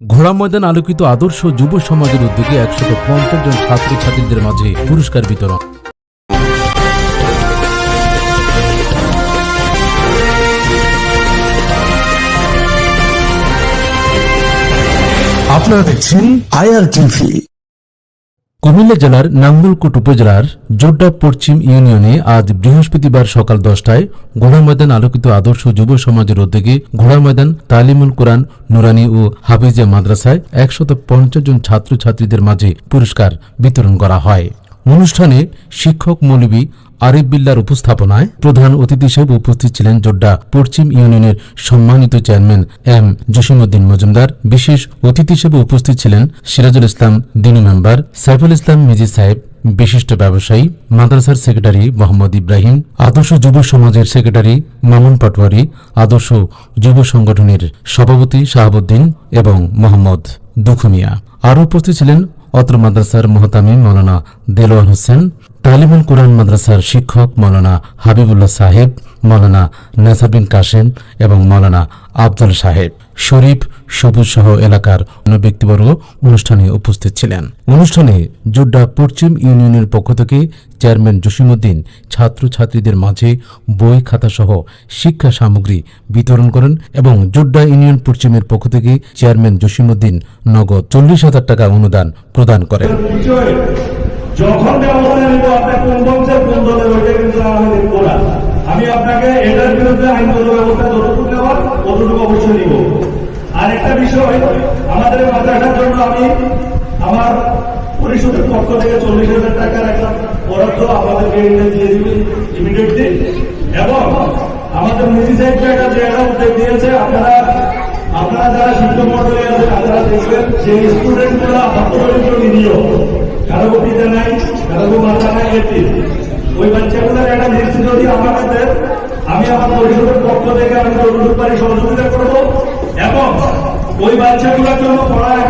ঘোড়া ময়দান আলোকিত আদর্শ যুব সমাজের উদ্যোগে একশত পঞ্চাশ জন ছাত্রছাত্রীদের মাঝে পুরস্কার বিতরণ। আপনারা দেখছেন আইআর টিভি কুমিল্লা জেলার নাঙ্গলকোট উপজেলার জোড্ডা পশ্চিম ইউনিয়নে আজ বৃহস্পতিবার সকাল দশটায় ঘোড়া ময়দান আলোকিত আদর্শ যুব সমাজের উদ্যোগে ঘোড়া ময়দান, তালিমুল কোরআন, নুরানি ও হাফিজিয়া মাদ্রাসায় একশত পঞ্চাশ জন ছাত্রছাত্রীদের মাঝে পুরস্কার বিতরণ করা হয়। অনুষ্ঠানে শিক্ষক, মৌলবী আরিফ বিল্লার উপস্থাপনায় প্রধান অতিথি হিসেবে উপস্থিত ছিলেন জোড্ডা পশ্চিম ইউনিয়নের সম্মানিত চেয়ারম্যান এম জসিমউদ্দিন মজুমদার। বিশেষ অতিথি হিসেবে উপস্থিত ছিলেন সিরাজুল ইসলাম দিনু মেম্বার, সাইফুল ইসলাম মিজি সাহেব, বিশিষ্ট ব্যবসায়ী, মাদ্রাসার সেক্রেটারি মোহাম্মদ ইব্রাহিম, আদর্শ যুব সমাজের সেক্রেটারি মামুন পাটোয়ারি, আদর্শ যুব সংগঠনের সভাপতি শাহাবুদ্দিন এবং মোহাম্মদ দুখুমিয়া। আরও উপস্থিত ছিলেন অত্র মাদ্রাসার মোহতামিম মৌলানা দেলোয়ার হোসেন তালিমুল কোরআন মাদ্রাসার শিক্ষক মৌলানা হাবিবুল্লাহ সাহেব মৌলানা নাসাবিন কাসেম এবং মৌলানা আব্দুল সাহেব শরীফ সবুজ সহ এলাকার অন্য ব্যক্তিবর্গ অনুষ্ঠানে উপস্থিত ছিলেন। অনুষ্ঠানে জোড্ডা পশ্চিম ইউনিয়নের পক্ষ থেকে চেয়ারম্যান জসিমউদ্দিন ছাত্রছাত্রীদের মাঝে বই খাতা সহ শিক্ষা সামগ্রী বিতরণ করেন এবং জোড্ডা ইউনিয়ন পশ্চিমের পক্ষ থেকে চেয়ারম্যান জসিমউদ্দিন নগদ চল্লিশ হাজার টাকা অনুদান প্রদান করেন। যখন ব্যবস্থা নিব আপনি কোন বংশের কোন দলের ওইটা কিন্তু আমি দেখব না। আমি আপনাকে এটার বিরুদ্ধে আইনগত ব্যবস্থা যতটুকু নেওয়ার, ততটুকু অবশ্যই নিব। আর একটা বিষয়, আমাদের মাদ্রাসার জন্য আমি আমার পরিষদের পক্ষ থেকে চল্লিশ হাজার টাকার একটা বরাদ্দ আমাদেরকে এটা দিয়ে দিবে ইমিডিয়েটলি এবং আমাদের মিজি সাহেবকে একটা জায়গা উদ্যোগ দিয়েছে, আপনারা আপনারা যারা শিক্ষক মন্ডলী আছে আপনারা দেখবেন যে স্টুডেন্টগুলা হস্তদরিদ্র নিরীহ। কারও পিতা নাই কারও মাতা নাই এটি ওই বাচ্চাগুলোর একটা নিশ্চিত যদি আমার হাতে, আমি আমার পরিষদের পক্ষ থেকে আমি অনুরোধ পারি সহযোগিতা করব। এবং ওই বাচ্চাগুলোর জন্য পড়ালেখা